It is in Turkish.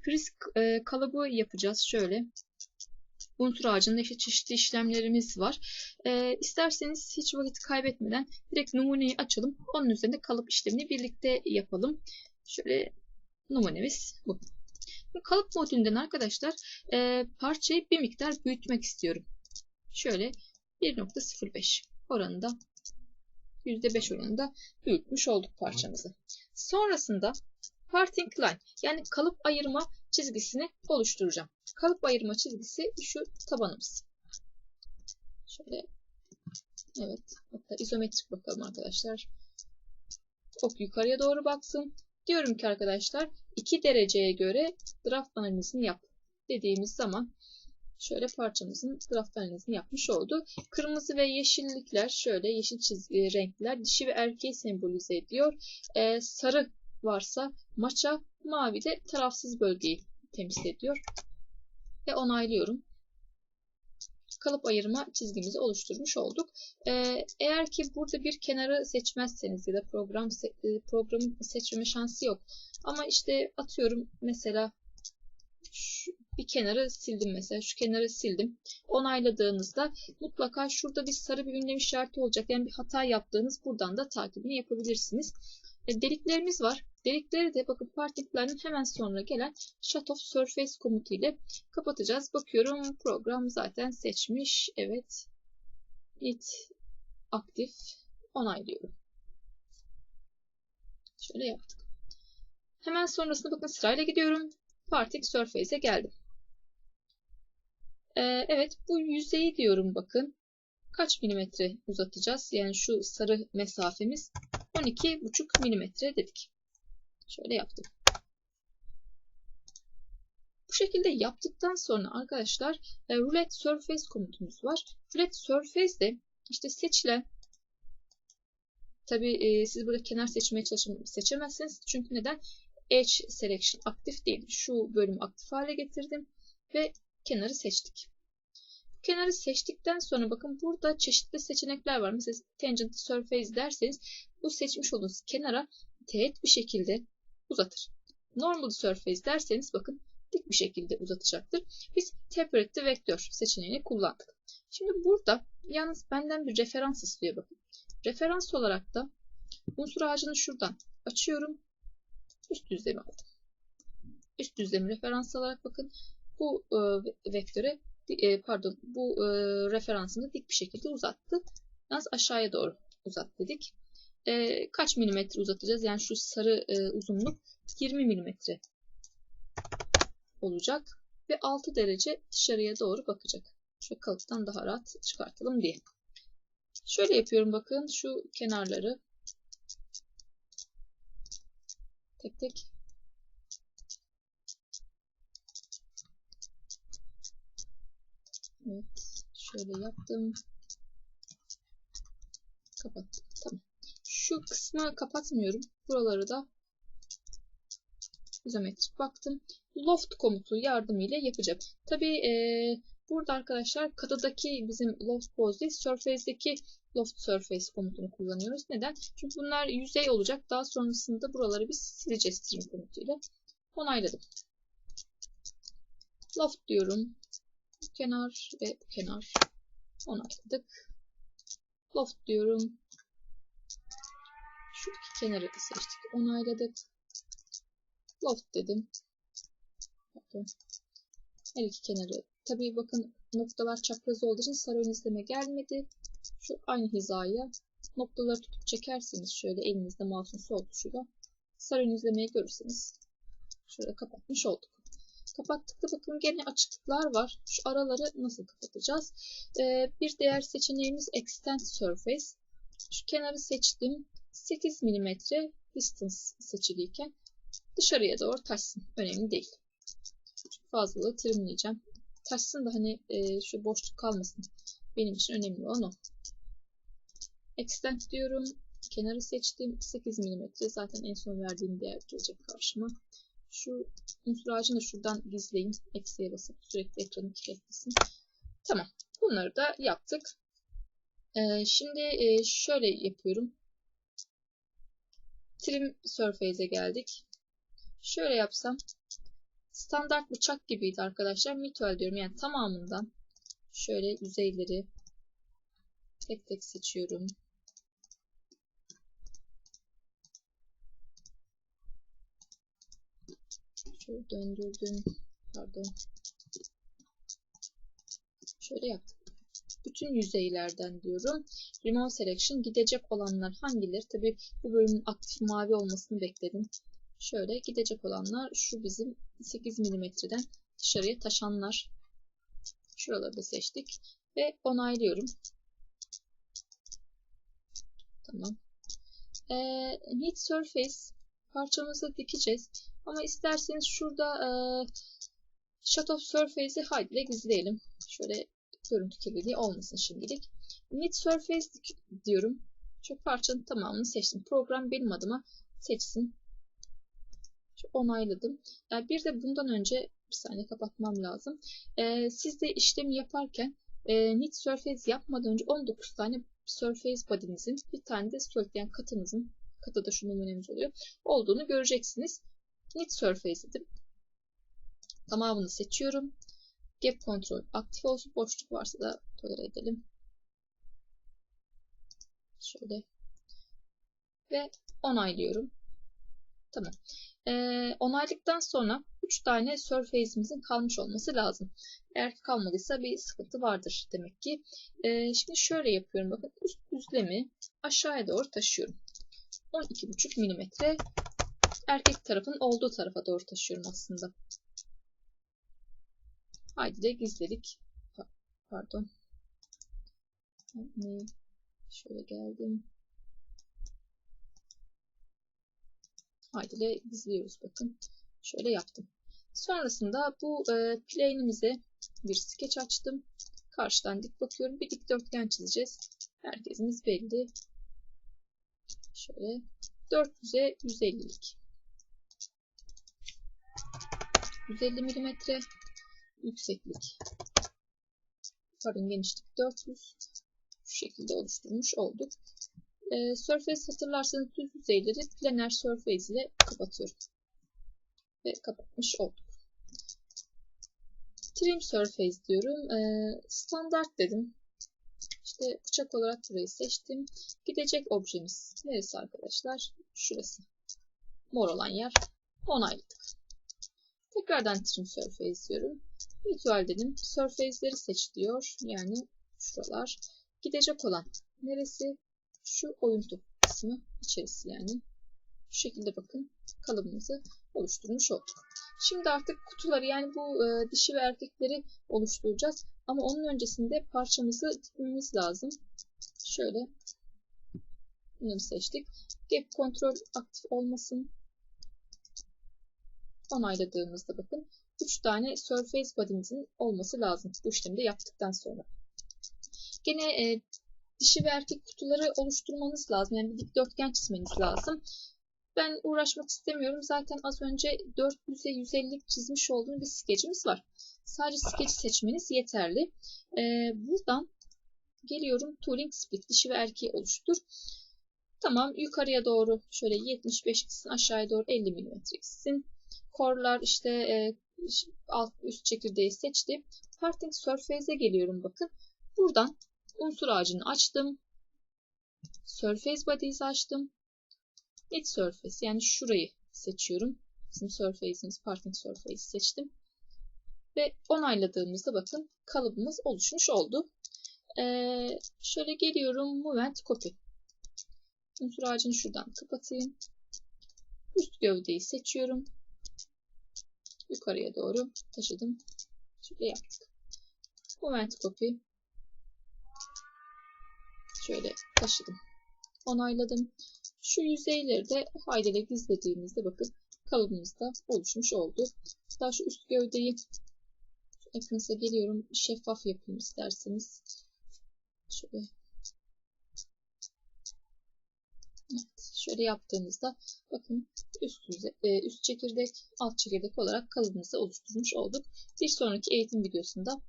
Priz e, kalıbı yapacağız. Şöyle. Unsur ağacında işte çeşitli işlemlerimiz var. E, isterseniz hiç vakit kaybetmeden direkt numuneyi açalım. Onun üzerinde kalıp işlemini birlikte yapalım. Şöyle numunemiz. Bu kalıp modülünden arkadaşlar e, parçayı bir miktar büyütmek istiyorum. Şöyle 1.05 oranında %5 oranında büyütmüş olduk parçamızı. Sonrasında parting line yani kalıp ayırma çizgisini oluşturacağım. Kalıp ayırma çizgisi şu tabanımız. Şöyle evet hatta izometrik bakalım arkadaşlar. Ok yukarıya doğru baksın. Diyorum ki arkadaşlar 2 dereceye göre draft analizini yap dediğimiz zaman şöyle parçamızın draft analizini yapmış oldu. Kırmızı ve yeşillikler şöyle yeşil çizgi renkler dişi ve erkeği sembolize ediyor. Ee, sarı varsa maça, mavi de tarafsız bölgeyi temsil ediyor. Ve onaylıyorum. Kalıp ayırma çizgimizi oluşturmuş olduk. Ee, eğer ki burada bir kenarı seçmezseniz ya da program e, programı seçme şansı yok. Ama işte atıyorum mesela şu bir kenarı sildim mesela. Şu kenarı sildim. Onayladığınızda mutlaka şurada bir sarı bir ünlem işareti olacak. Yani bir hata yaptığınız buradan da takibini yapabilirsiniz. E, deliklerimiz var. Delikleri de bakın partiklerin hemen sonra gelen shut off surface komutu ile kapatacağız. Bakıyorum program zaten seçmiş. Evet. It aktif. Onaylıyorum. Şöyle yaptık. Hemen sonrasında bakın sırayla gidiyorum. Partik surface'e geldim. Ee, evet bu yüzeyi diyorum bakın. Kaç milimetre uzatacağız? Yani şu sarı mesafemiz 12,5 milimetre dedik. Şöyle yaptık. Bu şekilde yaptıktan sonra arkadaşlar e, roulette surface komutumuz var. Roulette surface de işte seçilen tabi e, siz burada kenar seçmeye çalışın seçemezsiniz. Çünkü neden? Edge selection aktif değil. Şu bölümü aktif hale getirdim ve kenarı seçtik. Kenarı seçtikten sonra bakın burada çeşitli seçenekler var. Mesela tangent surface derseniz bu seçmiş olduğunuz kenara teğet bir şekilde uzatır. Normal surface derseniz bakın dik bir şekilde uzatacaktır. Biz temperate vektör seçeneğini kullandık. Şimdi burada yalnız benden bir referans istiyor bakın. Referans olarak da unsur ağacını şuradan açıyorum. Üst düzlemi aldım. Üst düzlemi referans alarak bakın bu e, vektöre e, pardon bu e, referansını dik bir şekilde uzattı. Yalnız aşağıya doğru uzat dedik. E, kaç milimetre uzatacağız? Yani şu sarı e, uzunluk 20 milimetre olacak. Ve 6 derece dışarıya doğru bakacak. Şu kalıptan daha rahat çıkartalım diye. Şöyle yapıyorum bakın şu kenarları tek tek Evet. Şöyle yaptım. Kapattım. Tamam. Şu kısmı kapatmıyorum. Buraları da izometrik baktım. Loft komutu yardımıyla yapacağım. Tabi e, burada arkadaşlar katıdaki bizim loft pose değil, surface'deki loft surface komutunu kullanıyoruz. Neden? Çünkü bunlar yüzey olacak. Daha sonrasında buraları biz sileceğiz trim komutuyla. Onayladım. Loft diyorum kenar ve kenar onayladık. Loft diyorum. Şu iki kenarı da seçtik. Onayladık. Loft dedim. Bakın. Her iki kenarı. Tabii bakın noktalar çapraz olduğu için sarı izleme gelmedi. Şu aynı hizaya noktaları tutup çekerseniz şöyle elinizde mouse'un sol tuşuyla sarı izlemeyi görürseniz şöyle kapatmış olduk. Kapattıkta bakın gene açıklıklar var. Şu araları nasıl kapatacağız? Ee, bir diğer seçeneğimiz Extend Surface. Şu kenarı seçtim. 8 mm distance seçiliyken dışarıya doğru taşsın. Önemli değil. Fazlalığı trimleyeceğim. Taşsın da hani e, şu boşluk kalmasın. Benim için önemli olan o. Extend diyorum. Kenarı seçtim. 8 mm. Zaten en son verdiğim değer gelecek karşıma. Şu unsur ağacını da şuradan gizleyin. Eksiye basıp sürekli ekranı kilitlesin. Tamam. Bunları da yaptık. Ee, şimdi e, şöyle yapıyorum. Trim Surface'e geldik. Şöyle yapsam standart bıçak gibiydi arkadaşlar. Mitral diyorum. Yani tamamından şöyle yüzeyleri tek tek seçiyorum. Şöyle döndürdüm. Pardon. Şöyle yaptım. Bütün yüzeylerden diyorum. Remove Selection gidecek olanlar hangileri? Tabi bu bölümün aktif mavi olmasını bekledim. Şöyle gidecek olanlar şu bizim 8 milimetreden dışarıya taşanlar. Şuraları seçtik. Ve onaylıyorum. Tamam. Ee, Heat Surface parçamızı dikeceğiz. Ama isterseniz şurada e, Shot of Surface'i haydi gizleyelim. Şöyle görüntü kirliliği olmasın şimdilik. Mid Surface diyorum. Şu parçanın tamamını seçtim. Program benim adıma seçsin. Şu onayladım. Yani bir de bundan önce bir saniye kapatmam lazım. Ee, siz de işlemi yaparken e, Knit Surface yapmadan önce 19 tane Surface body'nizin bir tane de yani katınızın katıda şu numunemiz oluyor olduğunu göreceksiniz. Knit Surface dedim. Tamamını seçiyorum. Gap kontrol aktif olsun. Boşluk varsa da tolere edelim. Şöyle. Ve onaylıyorum. Tamam. Ee, onaylıktan sonra 3 tane surface'imizin kalmış olması lazım. Eğer kalmadıysa bir sıkıntı vardır demek ki. Ee, şimdi şöyle yapıyorum. Bakın üst düzlemi aşağıya doğru taşıyorum. 12,5 mm erkek tarafın olduğu tarafa doğru taşıyorum aslında. Haydi de gizledik. Pardon. Şöyle geldim. Haydi de gizliyoruz bakın. Şöyle yaptım. Sonrasında bu e, plane'imize bir sketch açtım. Karşıdan dik bakıyorum. Bir dikdörtgen çizeceğiz. Herkesimiz belli. Şöyle 400'e 150'lik. 150 milimetre yükseklik. Pardon genişlik 400. Şu şekilde oluşturmuş olduk. Ee, surface hatırlarsanız düz yüzeyleri planar surface ile kapatıyorum. Ve kapatmış olduk. Trim surface diyorum. Ee, standart dedim. İşte bıçak olarak burayı seçtim. Gidecek objemiz neresi arkadaşlar? Şurası. Mor olan yer. Onayladık. Tekrardan trim surface diyorum. Mutual dedim. Surface'leri seç diyor. Yani şuralar. Gidecek olan neresi? Şu oyuntu kısmı içerisi yani. Şu şekilde bakın kalıbımızı oluşturmuş olduk. Şimdi artık kutuları yani bu e, dişi ve erkekleri oluşturacağız. Ama onun öncesinde parçamızı dikmemiz lazım. Şöyle bunu seçtik. Gap kontrol aktif olmasın. Onayladığımızda bakın 3 tane surface body'mizin olması lazım. Bu işlemi de yaptıktan sonra. Gene e, dişi ve erkek kutuları oluşturmanız lazım. Yani bir dikdörtgen çizmeniz lazım. Ben uğraşmak istemiyorum. Zaten az önce 400'e 150'lik çizmiş olduğum bir skecimiz var. Sadece skeci seçmeniz yeterli. Ee, buradan geliyorum tooling split dişi ve erkeği oluştur. Tamam yukarıya doğru şöyle 75 gitsin aşağıya doğru 50 mm gitsin. Korlar işte e, alt üst çekirdeği seçti. Parting Surface'e geliyorum bakın. Buradan unsur ağacını açtım. Surface Bodies'i açtım. Mid Surface yani şurayı seçiyorum. Bizim Surface'imiz Parting Surface'i seçtim. Ve onayladığımızda bakın kalıbımız oluşmuş oldu. Ee, şöyle geliyorum Movement Copy. Unsur ağacını şuradan kapatayım. Üst gövdeyi seçiyorum yukarıya doğru taşıdım. Şöyle yaptık. Moment copy. Şöyle taşıdım. Onayladım. Şu yüzeyleri de haydeyle gizlediğimizde bakın kalıbımızda oluşmuş oldu. Daha şu üst gövdeyi ekranıza geliyorum. Şeffaf yapayım isterseniz. Şöyle Evet, şöyle yaptığımızda bakın üst, yüze, e, üst çekirdek, alt çekirdek olarak kalıbımızı oluşturmuş olduk. Bir sonraki eğitim videosunda